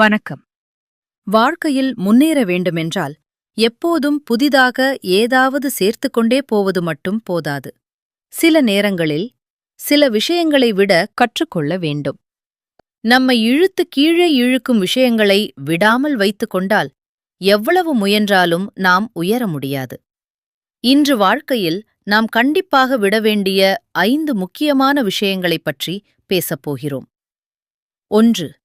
வணக்கம். வாழ்க்கையில் முன்னேற வேண்டுமென்றால் எப்போதும் புதிதாக ஏதாவது சேர்த்துக்கொண்டே போவது மட்டும் போதாது. சில நேரங்களில் சில விஷயங்களை விட கற்றுக்கொள்ள வேண்டும். நம்மை இழுத்து கீழே இழுக்கும் விஷயங்களை விடாமல் வைத்துக் கொண்டால் எவ்வளவு முயன்றாலும் நாம் உயர முடியாது. இன்று வாழ்க்கையில் நாம் கண்டிப்பாக விட வேண்டிய ஐந்து முக்கியமான விஷயங்களைப் பற்றி பேசப் போகிறோம். ஒன்று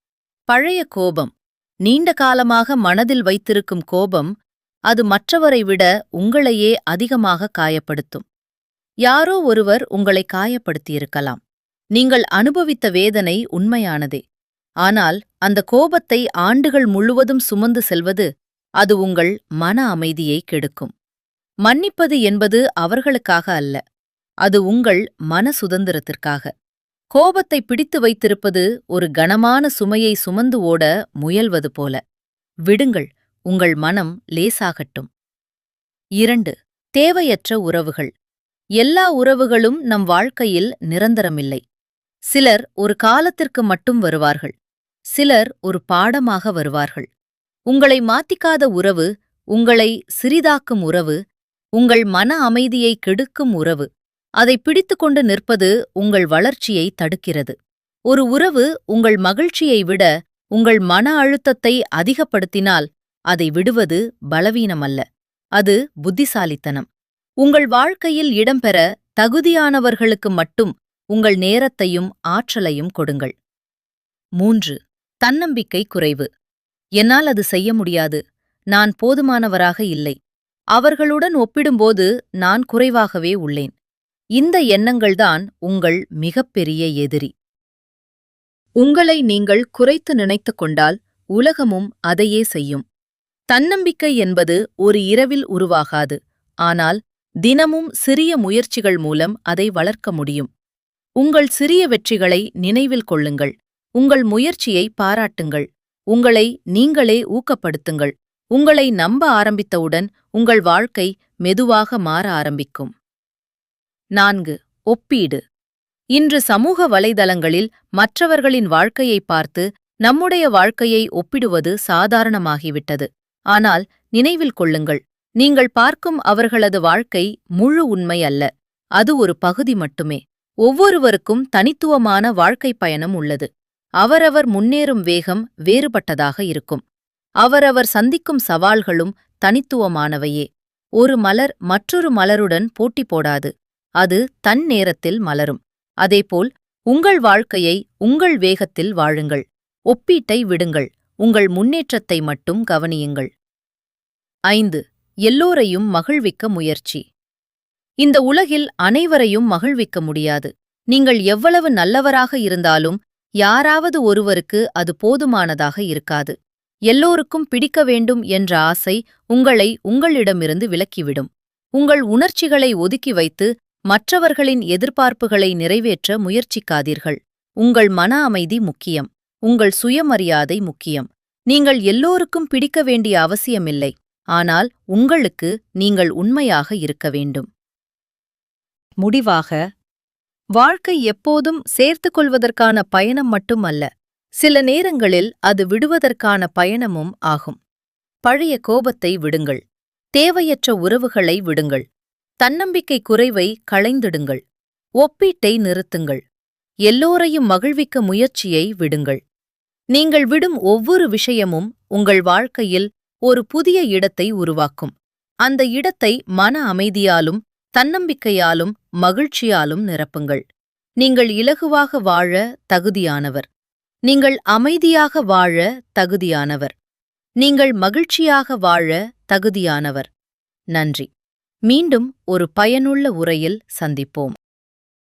பழைய கோபம். நீண்ட காலமாக மனதில் வைத்திருக்கும் கோபம் அது மற்றவரை விட உங்களையே அதிகமாக காயப்படுத்தும். யாரோ ஒருவர் உங்களை காயப்படுத்தியிருக்கலாம். நீங்கள் அனுபவித்த வேதனை உண்மையானதே. ஆனால் அந்த கோபத்தை ஆண்டுகள் முழுவதும் சுமந்து செல்வது அது உங்கள் மன அமைதியை கெடுக்கும். மன்னிப்பது என்பது அவர்களுக்காக அல்ல. அது உங்கள் மன சுதந்திரத்திற்காக. கோபத்தை பிடித்து வைத்திருப்பது ஒரு கனமான சுமையை சுமந்து ஓட முயல்வது போல. விடுங்கள் உங்கள் மனம் லேசாகட்டும். இரண்டு தேவையற்ற உறவுகள். எல்லா உறவுகளும் நம் வாழ்க்கையில் நிரந்தரமில்லை. சிலர் ஒரு காலத்திற்கு மட்டும் வருவார்கள். சிலர் ஒரு பாடமாக வருவார்கள். உங்களை மாத்திக்காத உறவு உங்களை சிறிதாக்கும் உறவு உங்கள் மன அமைதியை கெடுக்கும் உறவு. அதை பிடித்துக்கொண்டு நிற்பது உங்கள் வளர்ச்சியை தடுக்கிறது. ஒரு உறவு உங்கள் மகிழ்ச்சியை விட உங்கள் மன அழுத்தத்தை அதிகப்படுத்தினால் அதை விடுவது பலவீனமல்ல. அது புத்திசாலித்தனம். உங்கள் வாழ்க்கையில் இடம்பெற தகுதியானவர்களுக்கு மட்டும் உங்கள் நேரத்தையும் ஆற்றலையும் கொடுங்கள். மூன்று தன்னம்பிக்கை குறைவு. என்னால் அது செய்ய முடியாது. நான் போதுமானவராக இல்லை. அவர்களுடன் ஒப்பிடும்போது நான் குறைவாகவே உள்ளேன். இந்த எண்ணங்கள்தான் உங்கள் மிகப்பெரிய எதிரி. உங்களை நீங்கள் குறைத்து நினைத்துக் கொண்டால் உலகமும் அதையே செய்யும். தன்னம்பிக்கை என்பது ஒரு இரவில் உருவாகாது ஆனால் தினமும் சிறிய முயற்சிகள் மூலம் அதை வளர்க்க முடியும். உங்கள் சிறிய வெற்றிகளை நினைவில் கொள்ளுங்கள். உங்கள் முயற்சியை பாராட்டுங்கள். உங்களை நீங்களே ஊக்கப்படுத்துங்கள். உங்களை நம்ப ஆரம்பித்தவுடன் உங்கள் வாழ்க்கை மெதுவாக மாற ஆரம்பிக்கும். நான்கு ஒப்பீடு. இன்று சமூக வலைதளங்களில் மற்றவர்களின் வாழ்க்கையை பார்த்து நம்முடைய வாழ்க்கையை ஒப்பிடுவது சாதாரணமாகிவிட்டது. ஆனால் நினைவில் கொள்ளுங்கள் நீங்கள் பார்க்கும் அவர்களது வாழ்க்கை முழு உண்மை அல்ல. அது ஒரு பகுதி மட்டுமே. ஒவ்வொருவருக்கும் தனித்துவமான வாழ்க்கை பயணம் உள்ளது. அவரவர் முன்னேறும் வேகம் வேறுபட்டதாக இருக்கும். அவரவர் சந்திக்கும் சவால்களும் தனித்துவமானவையே. ஒரு மலர் மற்றொரு மலருடன் போட்டி போடாது. அது தன் நேரத்தில் மலரும். அதேபோல் உங்கள் வாழ்க்கையை உங்கள் வேகத்தில் வாழுங்கள். ஒப்பீட்டை விடுங்கள். உங்கள் முன்னேற்றத்தை மட்டும் கவனியுங்கள். ஐந்து எல்லோரையும் மகிழ்விக்க முயற்சி. இந்த உலகில் அனைவரையும் மகிழ்விக்க முடியாது. நீங்கள் எவ்வளவு நல்லவராக இருந்தாலும் யாராவது ஒருவருக்கு அது போதுமானதாக இருக்காது. எல்லோருக்கும் பிடிக்க வேண்டும் என்ற ஆசை உங்களை உங்களிடமிருந்து விலக்கிவிடும். உங்கள் உணர்ச்சிகளை ஒதுக்கி வைத்து மற்றவர்களின் எதிர்பார்ப்புகளை நிறைவேற்ற முயற்சிக்காதீர்கள். உங்கள் மன அமைதி முக்கியம். உங்கள் சுயமரியாதை முக்கியம். நீங்கள் எல்லோருக்கும் பிடிக்க வேண்டிய அவசியமில்லை. ஆனால் உங்களுக்கு நீங்கள் உண்மையாக இருக்க வேண்டும். முடிவாக வாழ்க்கை எப்போதும் சேர்த்துக்கொள்வதற்கான பயணம் மட்டுமல்ல. சில நேரங்களில் அது விடுவதற்கான பயணமும் ஆகும். பழைய கோபத்தை விடுங்கள். தேவையற்ற உறவுகளை விடுங்கள். தன்னம்பிக்கை குறைவை களைந்திடுங்கள். ஒப்பீட்டை நிறுத்துங்கள். எல்லோரையும் மகிழ்விக்க முயற்சியை விடுங்கள். நீங்கள் விடும் ஒவ்வொரு விஷயமும் உங்கள் வாழ்க்கையில் ஒரு புதிய இடத்தை உருவாக்கும். அந்த இடத்தை மன அமைதியாலும் தன்னம்பிக்கையாலும் மகிழ்ச்சியாலும் நிரப்புங்கள். நீங்கள் இலகுவாக வாழ தகுதியானவர். நீங்கள் அமைதியாக வாழ தகுதியானவர். நீங்கள் மகிழ்ச்சியாக வாழ தகுதியானவர். நன்றி. மீண்டும் ஒரு பயனுள்ள உரையில் சந்திப்போம்.